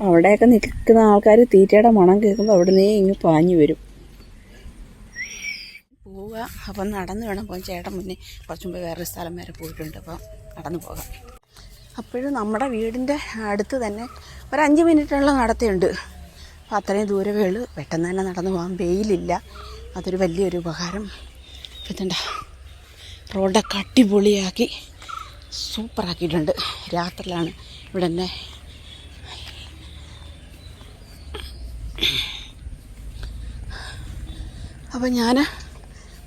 അവിടെയൊക്കെ നിൽക്കുന്ന ആൾക്കാർ തീറ്റയുടെ മണം കേൾക്കുമ്പോൾ അവിടെ നിന്നേ ഇങ്ങ് പാഞ്ഞു വരും. പോവുക. അപ്പം നടന്നു വേണം പോകാൻ. ചേട്ടൻ മുന്നേ കുറച്ച് മുമ്പ് വേറൊരു സ്ഥലം വരെ പോയിട്ടുണ്ട്. അപ്പം നടന്നു പോകാം. അപ്പോഴും നമ്മുടെ വീടിന്റെ അടുത്ത് തന്നെ ഒരു അഞ്ച് മിനിറ്റുള്ള നടത്തയുണ്ട്. അപ്പം അത്രയും ദൂരമേ ഉള്ളൂ. പെട്ടെന്ന് തന്നെ നടന്നു പോകാൻ വെയിലില്ല. അതൊരു വലിയൊരു ഉപകാരം. ഇതുണ്ട റോഡൊക്കെ അടിപൊളിയാക്കി സൂപ്പറാക്കിയിട്ടുണ്ട്. രാത്രിയിലാണ് ഇവിടെ തന്നെ അപ്പം ഞാൻ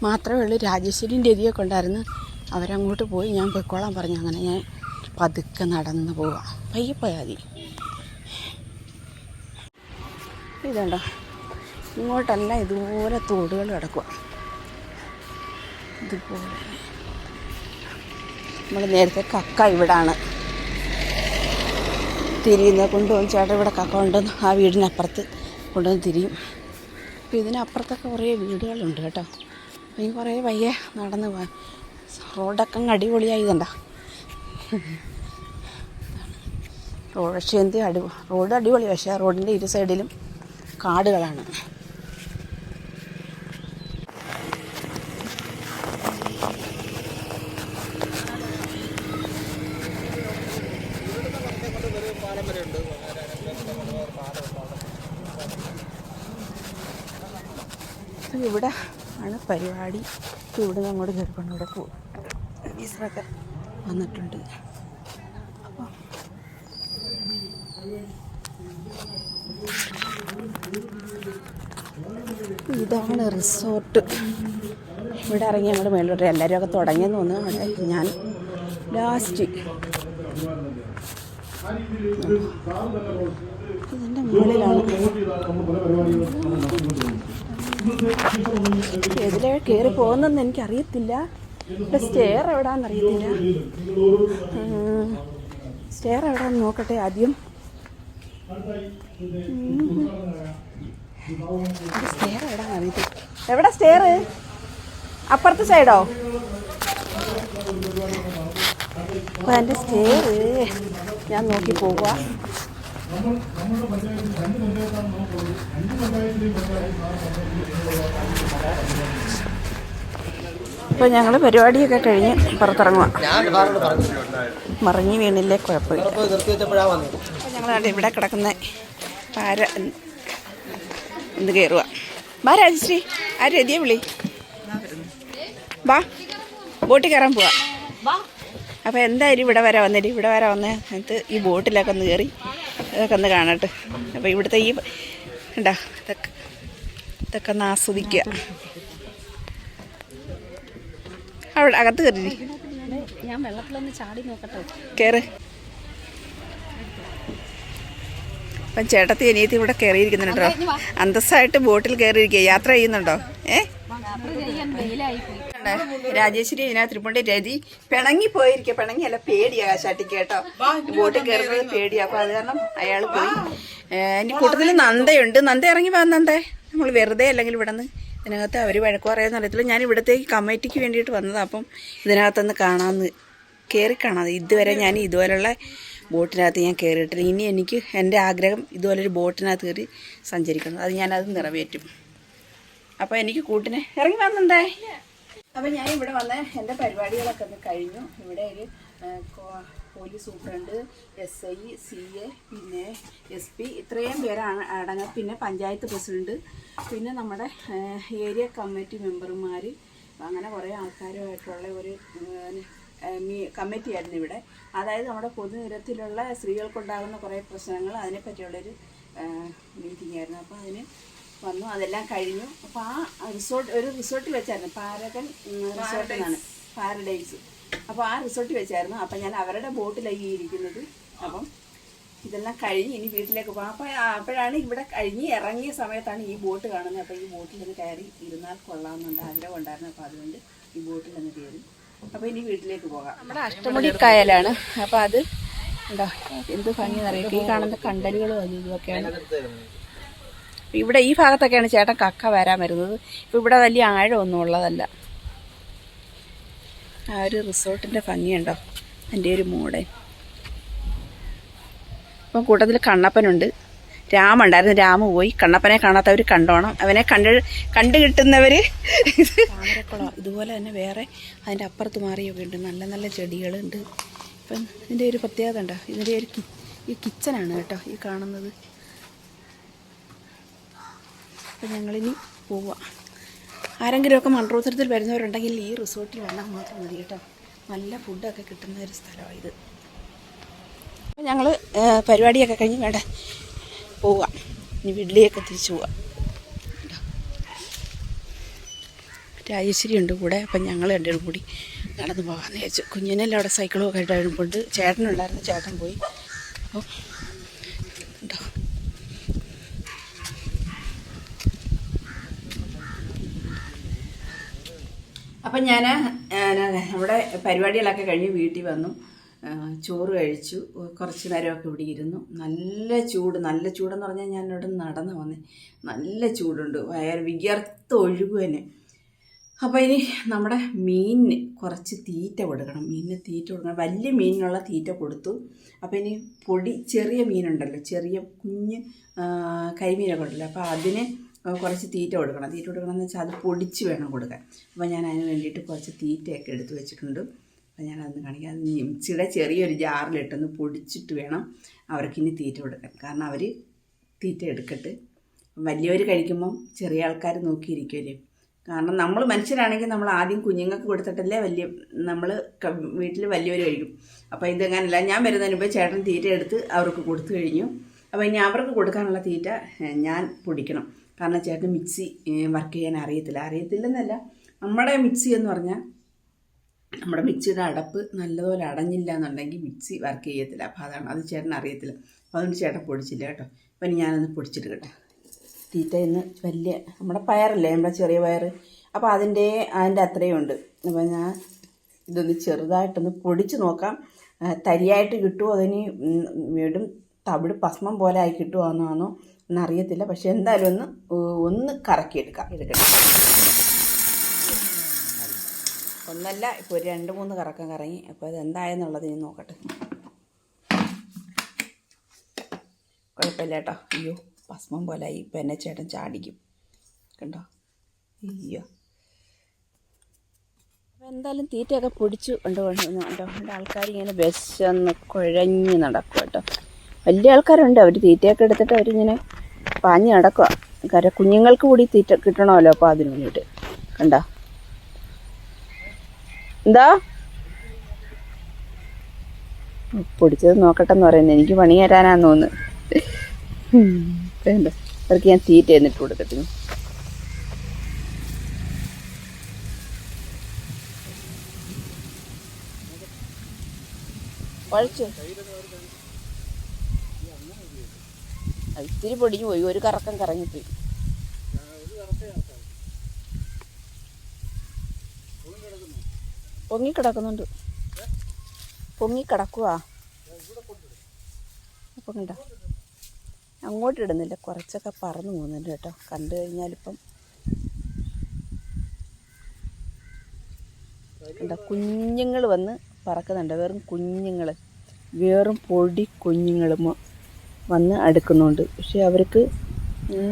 മാത്രമേ ഉള്ളൂ രാജേശ്വരിന്റെ എതിയൊക്കെ ഉണ്ടായിരുന്നു. അവരങ്ങോട്ട് പോയി ഞാൻ പൊയ്ക്കോളാൻ പറഞ്ഞു. അങ്ങനെ ഞാൻ പതുക്കെ നടന്ന് പോവാം. പയ്യെ പോയാൽ മതി. ഇതുണ്ടോ? ഇങ്ങോട്ടല്ല ഇതുപോലെ തോടുകൾ കിടക്കുക ഇതുപോലെ. നമ്മൾ നേരത്തെ കക്ക ഇവിടാണ്. തിരിയുന്നത് കൊണ്ടുപോകും. ചേട്ടൻ ഇവിടെ കക്ക ഉണ്ടെന്ന് ആ വീടിനപ്പുറത്ത് കൊണ്ടുവന്ന് തിരിയും. അപ്പോൾ ഇതിനപ്പുറത്തൊക്കെ കുറേ വീടുകളുണ്ട് കേട്ടോ. അപ്പം കുറേ വയ്യ നടന്ന് പോകാൻ റോഡൊക്കെ അങ്ങ് അടിപൊളിയായി റോഡ് പക്ഷേ എന്ത് അടി റോഡ് അടിപൊളി പക്ഷേ റോഡിന്റെ ഇരു സൈഡിലും കാടുകളാണ് ഇത് ഇവിടെ ആണ് പരിപാടി. ചൂട് അങ്ങോട്ട് ഇവിടെ പോകും ടീച്ചറൊക്കെ വന്നിട്ടുണ്ട്. അപ്പോൾ ഇതാണ് റിസോർട്ട്. ഇവിടെ ഇറങ്ങി നമ്മൾ മേളിലോട്ട് എല്ലാവരും ഒക്കെ തുടങ്ങിയെന്ന് തോന്നുന്നു. അവിടെ ഞാൻ. ലാസ്റ്റ് ഇതിന്റെ മുകളിലാണ്. എതിലെ കയറി പോകുന്നെന്ന് എനിക്കറിയത്തില്ല. സ്റ്റെയർ എവിടാന്ന് അറിയത്തില്ല സ്റ്റെയർ എവിടാന്ന് നോക്കട്ടെ ആദ്യം. സ്റ്റെയർ എവിടാന്ന് അറിയത്തില്ല എവിടെ സ്റ്റെയർ അപ്പുറത്തെ സൈഡോ അപ്പൊ എന്റെ സ്റ്റെയർ ഞാൻ നോക്കി പോവുക ഇപ്പോൾ ഞങ്ങൾ പരിപാടിയൊക്കെ കഴിഞ്ഞ് പുറത്തിറങ്ങുക മറിഞ്ഞു വീണില്ലേ കുഴപ്പമില്ല. അപ്പോൾ ഞങ്ങൾ കണ്ട് ഇവിടെ കിടക്കുന്ന പാര എന്ത് കയറുക വാ രാജശ്രീ ആ രതിയെ വിളി. വാ ബോട്ടിൽ കയറാൻ പോവാ. അപ്പോൾ എന്തായാലും ഇവിടെ വരെ വന്നിട്ട് ഇവിടെ വരെ വന്ന്. എന്നിട്ട് ഈ ബോട്ടിലൊക്കെ ഒന്ന് കയറി. ഇതൊക്കെ ഒന്ന് കാണട്ടെ. അപ്പോൾ ഇവിടുത്തെ ഈ ഉണ്ടാ ഇതൊക്കെ ഇതൊക്കെ ഒന്ന് ആസ്വദിക്കുക. അവിടെ അകത്ത് കയറി ഞാൻ വെള്ളത്തിലൊന്ന് ചാടി നോക്കട്ടെ. കയറ് അപ്പം ചേട്ടത്തി അനിയത്തി ഇവിടെ കയറിയിരിക്കുന്നുണ്ടോ അന്തസ്സായിട്ട് ബോട്ടിൽ കയറിയിരിക്കുക. യാത്ര ചെയ്യുന്നുണ്ടോ? ഏ? രാജേശ്വരി ഇതിനകത്ത് ഇരിപ്പുണ്ട്. രതി പിണങ്ങി പോയിരിക്കുക പിണങ്ങിയല്ല പേടിയാ കാശാട്ടിക്ക് കേട്ടോ. ബോട്ടിൽ കയറുന്നത് പേടിയാ. അപ്പൊ അത് കാരണം അയാൾ പോയി. എനിക്ക് കൂട്ടത്തിൽ നന്ദയുണ്ട്. നന്ദ ഇറങ്ങി വാ നന്ദേ. നമ്മൾ വെറുതെ അല്ലെങ്കിൽ ഇവിടെ നിന്ന് ഇതിനകത്ത് അവർ വഴക്കു പറയാന്ന് അറിയത്തില്ല. ഞാൻ ഇവിടത്തേക്ക് കമ്മിറ്റിക്ക് വേണ്ടിയിട്ട് വന്നതാണ് അപ്പം ഇതിനകത്തൊന്ന് കാണാമെന്ന് കയറി കാണാതെ ഇതുവരെ ഞാൻ ഇതുപോലുള്ള ബോട്ടിനകത്ത് ഞാൻ കയറിയിട്ടില്ല ഇനി എനിക്ക് എന്റെ ആഗ്രഹം ഇതുപോലൊരു ബോട്ടിനകത്ത് കയറി സഞ്ചരിക്കണം. അത് ഞാനത് നിറവേറ്റും. അപ്പോൾ എനിക്ക് കൂട്ടിന് ഇറങ്ങി വന്നെന്തേ അപ്പം ഞാൻ ഇവിടെ വന്ന എന്റെ പരിപാടികളൊക്കെ ഒന്ന് കഴിഞ്ഞു. ഇവിടെ ഒരു police superintendent S I C A പിന്നെ എസ് പി ഇത്രയും പേരാണ് അടങ്ങുക പിന്നെ പഞ്ചായത്ത് പ്രസിഡന്റ് പിന്നെ നമ്മുടെ ഏരിയ കമ്മിറ്റി മെമ്പർമാർ അങ്ങനെ കുറേ ആൾക്കാരുമായിട്ടുള്ള ഒരു കമ്മിറ്റിയായിരുന്നു ഇവിടെ. അതായത് നമ്മുടെ പൊതുനിരത്തിലുള്ള സ്ത്രീകൾക്കുണ്ടാകുന്ന കുറേ പ്രശ്നങ്ങൾ അതിനെപ്പറ്റിയുള്ളൊരു മീറ്റിംഗ് ആയിരുന്നു. അപ്പോൾ അതിന് വന്നു അതെല്ലാം കഴിഞ്ഞു. അപ്പോൾ ആ റിസോർട്ട് ഒരു റിസോർട്ടിൽ വെച്ചായിരുന്നു. പാരകൻ റിസോർട്ട് എന്നാണ്. പാരഡൈസ്. അപ്പോൾ ആ റിസോർട്ടിൽ വെച്ചായിരുന്നു. അപ്പം ഞാൻ അവരുടെ ബോട്ടിലായി ഇരിക്കുന്നത്. അപ്പം ഇതെല്ലാം കഴിഞ്ഞ് ഇനി വീട്ടിലേക്ക് പോകാം. അപ്പോൾ അപ്പോഴാണ് ഇവിടെ കഴിഞ്ഞ് ഇറങ്ങിയ സമയത്താണ് ഈ ബോട്ട് കാണുന്നത്. അപ്പോൾ ഈ ബോട്ടിൽ നിന്ന് കയറി ഇരുന്നാൽ കൊള്ളാമെന്നുണ്ട് ആഗ്രഹം ഉണ്ടായിരുന്നു. അപ്പോൾ അതുകൊണ്ട് ഈ ബോട്ടിൽ നിന്ന് കയറി. അപ്പോൾ ഇനി വീട്ടിലേക്ക് പോകാം. നമ്മുടെ അഷ്ടമുടി കായലാണ്. അപ്പോൾ അത് എന്താ എന്ത് ഭംഗിയെന്നറിയാം ഈ കാണുന്ന കണ്ടലുകളും അതും ഇതുമൊക്കെയാണ് ഇവിടെ ഈ ഭാഗത്തൊക്കെയാണ് ചേട്ടൻ കക്ക വരാൻ വരുന്നത്. ഇപ്പം ഇവിടെ വലിയ ആഴമൊന്നും ഉള്ളതല്ല ആ ഒരു റിസോർട്ടിന്റെ ഭംഗിയുണ്ടോ? എന്റെ ഒരു മൂടെ. ഇപ്പം കൂട്ടത്തിൽ കണ്ണപ്പനുണ്ട്. രാമ ഉണ്ടായിരുന്നു. രാമ പോയി. കണ്ണപ്പനെ കാണാത്തവർ കണ്ടോണം. അവനെ കണ്ട് കണ്ടു കിട്ടുന്നവർ ഇതുപോലെ തന്നെ വേറെ അതിന്റെ അപ്പുറത്ത് മാറിയൊക്കെ ഉണ്ട്. നല്ല നല്ല ചെടികളുണ്ട്. ഇപ്പം ഇതിന്റെ ഒരു പ്രത്യേകത ഉണ്ടോ? ഇതിന്റെ ഒരു ഈ കിച്ചനാണ് കേട്ടോ ഈ കാണുന്നത്. അപ്പം ഞങ്ങളിനി പോവാം. ആരെങ്കിലുമൊക്കെ മൺറോത്തരത്തിൽ വരുന്നവരുണ്ടെങ്കിൽ ഈ റിസോർട്ടിൽ വന്നാൽ മാത്രം മതി കേട്ടോ. നല്ല ഫുഡൊക്കെ കിട്ടുന്ന ഒരു സ്ഥലമാണ് ഇത്. അപ്പം ഞങ്ങൾ പരിപാടിയൊക്കെ കഴിഞ്ഞ് വേണ്ട പോവാം. ഇനി വീട്ടിലേക്ക് തിരിച്ചു പോവാം. രാജേശ്വരി ഉണ്ട് കൂടെ അപ്പം ഞങ്ങൾ രണ്ടുപേരും കൂടി നടന്നു പോകാമെന്ന് വിചാരിച്ചു. കുഞ്ഞിനെല്ലാം അവിടെ സൈക്കിളൊക്കെ ആയിട്ട് വരുമ്പോണ്ട്. ചേട്ടനുണ്ടായിരുന്നു ചേട്ടൻ പോയി. അപ്പോൾ ഉണ്ടോ അപ്പം ഞാൻ നമ്മുടെ പരിപാടികളൊക്കെ കഴിഞ്ഞ് വീട്ടിൽ വന്നു. ചോറ് കഴിച്ചു. കുറച്ച് നേരമൊക്കെ ഇവിടെ ഇരുന്നു. നല്ല ചൂട് നല്ല ചൂടെന്ന് പറഞ്ഞാൽ ഞാൻ ഇവിടെ നടന്നു വന്നേ. നല്ല ചൂടുണ്ട്. വയർ വിയർത്ത് ഒഴുകുവനെ അപ്പോൾ ഇനി നമ്മുടെ മീനിന് കുറച്ച് തീറ്റ കൊടുക്കണം. മീനിന് തീറ്റ കൊടുക്കണം. വലിയ മീനിനുള്ള തീറ്റ കൊടുത്തു. അപ്പോൾ ഇനി പൊടി ചെറിയ മീനുണ്ടല്ലോ. ചെറിയ കുഞ്ഞ് കരിമീനൊക്കെ ഉണ്ടല്ലോ. അപ്പോൾ അതിന് കുറച്ച് തീറ്റ കൊടുക്കണം. തീറ്റ കൊടുക്കണം എന്ന് വെച്ചാൽ അത് പൊടിച്ച് വേണം കൊടുക്കാൻ. അപ്പോൾ ഞാൻ അതിന് വേണ്ടിയിട്ട് കുറച്ച് തീറ്റയൊക്കെ എടുത്ത് വെച്ചിട്ടുണ്ട്. അപ്പോൾ ഞാനതൊന്ന് കാണിക്കാം. അത് മിക്സിയുടെ ചെറിയൊരു ജാറിലിട്ടൊന്ന് പൊടിച്ചിട്ട് വേണം അവർക്കിനി തീറ്റ കൊടുക്കാൻ. കാരണം അവർ തീറ്റ എടുക്കട്ട്. വലിയവർ കഴിക്കുമ്പം ചെറിയ ആൾക്കാർ നോക്കിയിരിക്കുമല്ലേ കാരണം നമ്മൾ മനുഷ്യരാണെങ്കിൽ നമ്മൾ ആദ്യം കുഞ്ഞുങ്ങൾക്ക് കൊടുത്തിട്ടല്ലേ വലിയ നമ്മൾ വീട്ടിൽ വലിയവർ കഴിക്കും. അപ്പോൾ ഇതെങ്ങനല്ല ഞാൻ വരുന്നതിന് മുമ്പ് ചേട്ടൻ തീറ്റ എടുത്ത് അവർക്ക് കൊടുത്തു കഴിഞ്ഞു. അപ്പോൾ ഇനി അവർക്ക് കൊടുക്കാനുള്ള തീറ്റ ഞാൻ പൊടിക്കണം. കാരണം ചേട്ടന് മിക്സി വർക്ക് ചെയ്യാൻ അറിയത്തില്ല. അറിയത്തില്ലെന്നല്ല നമ്മുടെ മിക്സി എന്ന് പറഞ്ഞാൽ നമ്മുടെ മിക്സിയുടെ അടപ്പ് നല്ലതുപോലെ അടഞ്ഞില്ല എന്നുണ്ടെങ്കിൽ മിക്സി വർക്ക് ചെയ്യത്തില്ല. അപ്പോൾ അതാണ് അത് ചേട്ടൻ അറിയത്തില്ല. അതുകൊണ്ട് ചേട്ടൻ പൊടിച്ചില്ല കേട്ടോ. അപ്പം ഞാനൊന്ന് പൊടിച്ചെടുക്കട്ടെ. തീറ്റ ഇന്ന് വലിയ നമ്മുടെ പയറല്ലേ നമ്മുടെ ചെറിയ പയർ അപ്പോൾ അതിന്റെ അതിന്റെ അത്രയും ഉണ്ട്. അപ്പോൾ ഞാൻ ഇതൊന്ന് ചെറുതായിട്ടൊന്ന് പൊടിച്ച് നോക്കാം. തരിയായിട്ട് കിട്ടുമോ അതിന് വീണ്ടും തവിട് ഭസ്മം പോലെ ആയി കിട്ടുമോ എന്നാണോ എന്നറിയത്തില്ല. പക്ഷെ എന്തായാലും ഒന്ന് ഒന്ന് ഒന്ന് കറക്കിയെടുക്കാം. എടുക്കണം. ഒന്നല്ല ഇപ്പോൾ ഒരു രണ്ട് മൂന്ന് കറക്കം കറങ്ങി. അപ്പോൾ അത് എന്തായെന്നുള്ളത് ഇനി നോക്കട്ടെ. കുഴപ്പമില്ല കേട്ടോ. അയ്യോ ഭസ്മം പോലെ ആയി. ഇപ്പം എന്നെ ചേട്ടൻ ചാടിക്കും. കണ്ടോ? അയ്യോ. അപ്പോൾ എന്തായാലും തീറ്റയൊക്കെ പൊടിച്ച് കൊണ്ട് കൊണ്ടുവന്നു കേട്ടോ. എന്റെ ആൾക്കാർ ഇങ്ങനെ വിശന്ന് കുഴഞ്ഞ് നടക്കും കേട്ടോ. വലിയ ആൾക്കാരുണ്ട്. അവർ തീറ്റയൊക്കെ എടുത്തിട്ട് അവരിങ്ങനെ പാഞ്ഞ് നടക്കുക കാര്യം കുഞ്ഞുങ്ങൾക്ക് കൂടി തീറ്റ കിട്ടണമല്ലോ അപ്പോൾ അതിന് വേണ്ടിയിട്ട്. കണ്ടോ? എന്താ? പൊടിച്ചത് നോക്കട്ടെ എന്ന് പറയുന്നത് എനിക്ക് പണി തരാനാന്ന് തോന്നുന്നു. അവർക്ക് ഞാൻ തീറ്റ എന്നിട്ട് കൊടുക്കട്ടെ കുഴച്ചു അത് ഇത്തിരി പൊടിഞ്ഞു പോയി ഒരു കറക്കം കറങ്ങിപ്പോയി. പൊങ്ങിക്കിടക്കുന്നുണ്ട്. പൊങ്ങിക്കിടക്കുവാ. അപ്പം കണ്ട അങ്ങോട്ട് ഇടുന്നില്ല കുറച്ചൊക്കെ പറന്നു പോകുന്നുണ്ട് കേട്ടോ. കണ്ടു കഴിഞ്ഞാലിപ്പം കണ്ട കുഞ്ഞുങ്ങൾ വന്ന് പറക്കുന്നുണ്ട്. വെറും കുഞ്ഞുങ്ങൾ വെറും പൊടി കുഞ്ഞുങ്ങളും വന്ന് അടുക്കുന്നുണ്ട്. പക്ഷേ അവർക്ക്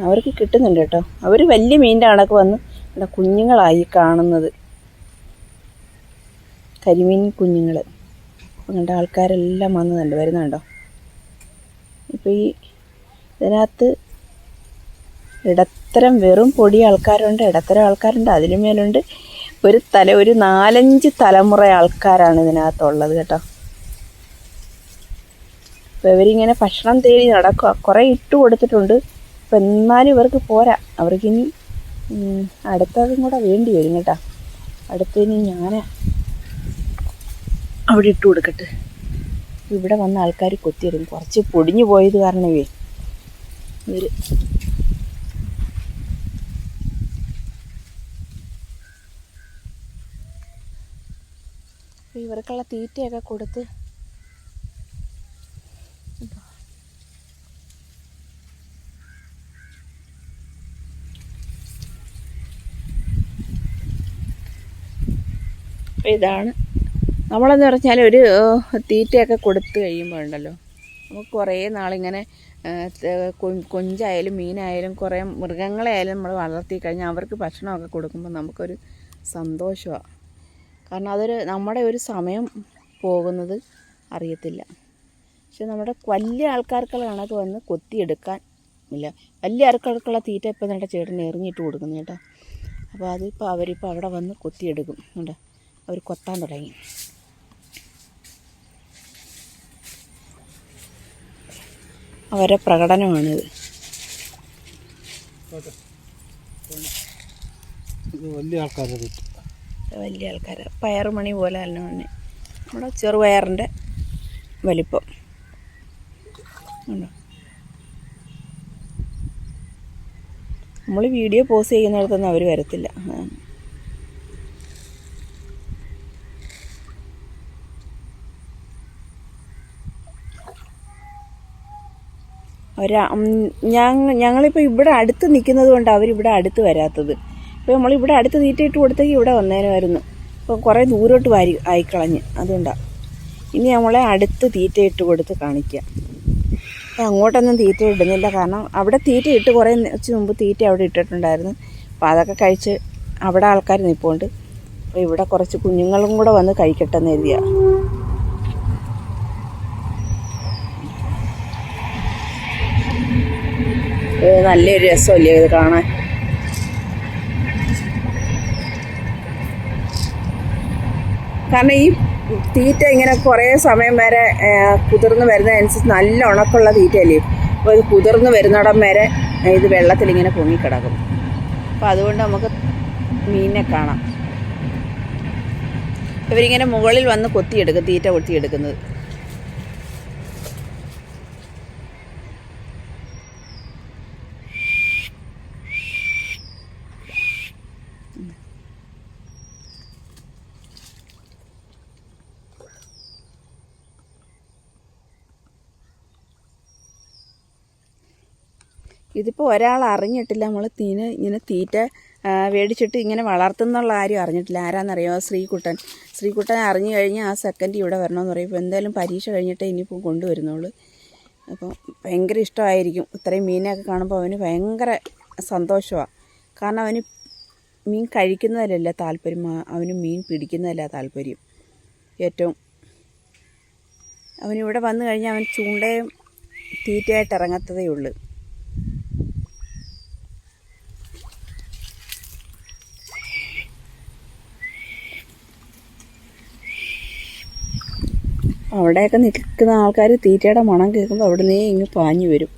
അവർക്ക് കിട്ടുന്നുണ്ട് കേട്ടോ. അവർ വലിയ മീനിന്റെ കണക്ക് വന്ന് ഇവിടെ കുഞ്ഞുങ്ങളായി കാണുന്നത്. കരിമീൻ കുഞ്ഞുങ്ങൾ അങ്ങനത്തെ ആൾക്കാരെല്ലാം വന്നതുണ്ട് വരുന്നുണ്ടോ? ഇപ്പോൾ ഈ ഇതിനകത്ത് ഇടത്തരം വെറും പൊടി ആൾക്കാരുണ്ട് ഇടത്തരം ആൾക്കാരുണ്ട് അതിനു മേലുണ്ട്. ഒരു തല ഒരു നാലഞ്ച് തലമുറ ആൾക്കാരാണ് ഇതിനകത്തുള്ളത് കേട്ടോ. അപ്പോൾ ഇവരിങ്ങനെ ഭക്ഷണം തേടി നടക്കുക. കുറേ ഇട്ട് കൊടുത്തിട്ടുണ്ട്. അപ്പം എന്നാലും ഇവർക്ക് പോരാ. അവർക്കിനി അടുത്തതും കൂടെ വേണ്ടി വരും കേട്ടോ. അടുത്തതിന് ഞാൻ അവിടെ ഇട്ട് കൊടുക്കട്ടെ. ഇവിടെ വന്ന ആൾക്കാർ കൊത്തിയിടും കുറച്ച് പൊടിഞ്ഞു പോയത് കാരണമേ. ഇവർ ഇവർക്കുള്ള തീറ്റയൊക്കെ കൊടുത്ത് ഇതാണ്. നമ്മളെന്ന് പറഞ്ഞാൽ ഒരു തീറ്റയൊക്കെ കൊടുത്തു കഴിയുമ്പോൾ ഉണ്ടല്ലോ. നമുക്ക് കുറേ നാളിങ്ങനെ കൊഞ്ചായാലും മീനായാലും കുറേ മൃഗങ്ങളെയായാലും നമ്മൾ വളർത്തി കഴിഞ്ഞാൽ അവർക്ക് ഭക്ഷണമൊക്കെ കൊടുക്കുമ്പോൾ നമുക്കൊരു സന്തോഷമാണ് കാരണം അതൊരു നമ്മുടെ ഒരു സമയം പോകുന്നത് അറിയത്തില്ല. പക്ഷെ നമ്മുടെ വലിയ ആൾക്കാർക്കുള്ളതാണ് അത് വന്ന് കൊത്തിയെടുക്കാൻ ഇല്ല. വലിയ ആൾക്കാർക്കുള്ള തീറ്റ ഇപ്പം നമ്മുടെ ചേട്ടൻ എറിഞ്ഞിട്ട് കൊടുക്കുന്നു കേട്ടോ. അപ്പോൾ അതിപ്പോൾ അവരിപ്പോൾ അവിടെ വന്ന് കൊത്തിയെടുക്കും. കേട്ടോ അവർ കൊത്താൻ തുടങ്ങി. അവരെ പ്രകടനമാണിത്. വലിയ ആൾക്കാരെ വലിയ ആൾക്കാർ പയറുമണി പോലെ അല്ല മണ്ണി നമ്മുടെ ചെറുപയറിന്റെ വലിപ്പം. ഉണ്ടോ? നമ്മൾ വീഡിയോ പോസ്റ്റ് ചെയ്യുന്നിടത്തൊന്നും അവർ വരത്തില്ല. അവരാ ഞങ്ങൾ ഞങ്ങളിപ്പോൾ ഇവിടെ അടുത്ത് നിൽക്കുന്നത് കൊണ്ട് അവരിവിടെ അടുത്ത് വരാത്തത്. ഇപ്പോൾ നമ്മളിവിടെ അടുത്ത് തീറ്റയിട്ട് കൊടുത്തേക്ക് ഇവിടെ വന്നേനുമായിരുന്നു ഇപ്പോൾ കുറേ ദൂരോട്ട് വാരി ആയിക്കളഞ്ഞ്. അതുകൊണ്ടാണ് ഇനി നമ്മളെ അടുത്ത് തീറ്റയിട്ട് കൊടുത്ത് കാണിക്കുക അങ്ങോട്ടൊന്നും തീറ്റ ഇടുന്നില്ല. കാരണം അവിടെ തീറ്റ ഇട്ട് കുറേ മുമ്പ് തീറ്റ അവിടെ ഇട്ടിട്ടുണ്ടായിരുന്നു. അപ്പോൾ അതൊക്കെ കഴിച്ച് അവിടെ ആൾക്കാർ നിൽപ്പുണ്ട് അപ്പോൾ ഇവിടെ കുറച്ച് കുഞ്ഞുങ്ങളും കൂടെ വന്ന് കഴിക്കട്ടെ എന്ന് കരുതിയാണ് നല്ലൊരു രസമല്ലേ ഇത് കാണാൻ? കാരണം ഈ തീറ്റ ഇങ്ങനെ കുറേ സമയം വരെ കുതിർന്ന് വരുന്നതനുസരിച്ച് നല്ല ഉണക്കുള്ള തീറ്റയല്ലേ? അപ്പോൾ ഇത് കുതിർന്ന് വരുന്നിടം വരെ ഇത് വെള്ളത്തിൽ ഇങ്ങനെ പൊങ്ങിക്കിടക്കും. അപ്പോൾ അതുകൊണ്ട് നമുക്ക് മീനിനെ കാണാം. ഇവരിങ്ങനെ മുകളിൽ വന്ന് കൊത്തിയെടുക്കും തീറ്റ കൊത്തിയെടുക്കുന്നത്. ഇതിപ്പോൾ ഒരാൾ അറിഞ്ഞിട്ടില്ല. നമ്മൾ തീന ഇങ്ങനെ തീറ്റ മേടിച്ചിട്ട് ഇങ്ങനെ വളർത്തുന്നുള്ള ആരും അറിഞ്ഞിട്ടില്ല. ആരാന്നറിയോ? ശ്രീകുട്ടൻ. ശ്രീകുട്ടൻ അറിഞ്ഞു കഴിഞ്ഞാൽ ആ സെക്കൻഡ് ഇവിടെ വരണമെന്ന് പറയും. ഇപ്പോൾ എന്തായാലും പരീക്ഷ കഴിഞ്ഞിട്ടേ ഇനിയിപ്പോൾ കൊണ്ടുവരുന്നുള്ളൂ. അപ്പോൾ ഭയങ്കര ഇഷ്ടമായിരിക്കും. ഇത്രയും മീനൊക്കെ കാണുമ്പോൾ അവന് ഭയങ്കര സന്തോഷമാണ് കാരണം അവന് മീൻ കഴിക്കുന്നതിലല്ല താല്പര്യം. അവന് മീൻ പിടിക്കുന്നതല്ല താല്പര്യം. ഏറ്റവും. അവനിവിടെ വന്നു കഴിഞ്ഞാൽ അവൻ ചൂണ്ടയും തീറ്റയായിട്ട് ഇറങ്ങത്തതേ ഉള്ളൂ. അവിടെയൊക്കെ നിൽക്കുന്ന ആൾക്കാർ തീറ്റയുടെ മണം കേൾക്കുമ്പോൾ അവിടെ നിന്നേ ഇങ്ങ് പാഞ്ഞു വരും.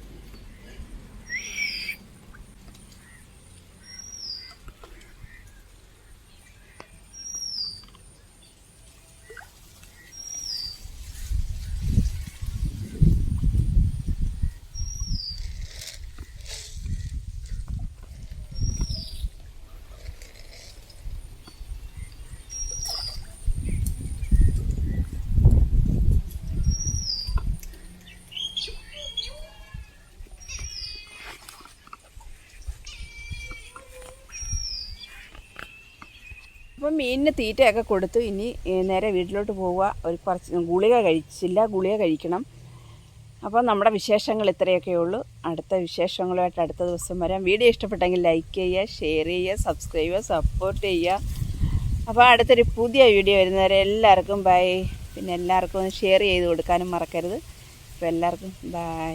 അപ്പം മീനിന് തീറ്റയൊക്കെ കൊടുത്തു. ഇനി നേരെ വീട്ടിലോട്ട് പോവുക. ഒരു കുറച്ച് ഗുളിക കഴിച്ചില്ല. ഗുളിക കഴിക്കണം. അപ്പോൾ നമ്മുടെ വിശേഷങ്ങൾ ഇത്രയൊക്കെ ഉള്ളൂ. അടുത്ത വിശേഷങ്ങളുമായിട്ട് അടുത്ത ദിവസം വരാം. വീഡിയോ ഇഷ്ടപ്പെട്ടെങ്കിൽ ലൈക്ക് ചെയ്യുക ഷെയർ ചെയ്യുക സബ്സ്ക്രൈബ് ചെയ്യുക സപ്പോർട്ട് ചെയ്യുക. അപ്പോൾ അടുത്തൊരു പുതിയ വീഡിയോ വരുന്നവരെ എല്ലാവർക്കും ബൈ. പിന്നെ എല്ലാവർക്കും ഒന്ന് ഷെയർ ചെയ്ത് കൊടുക്കാനും മറക്കരുത്. അപ്പോൾ എല്ലാവർക്കും ബൈ.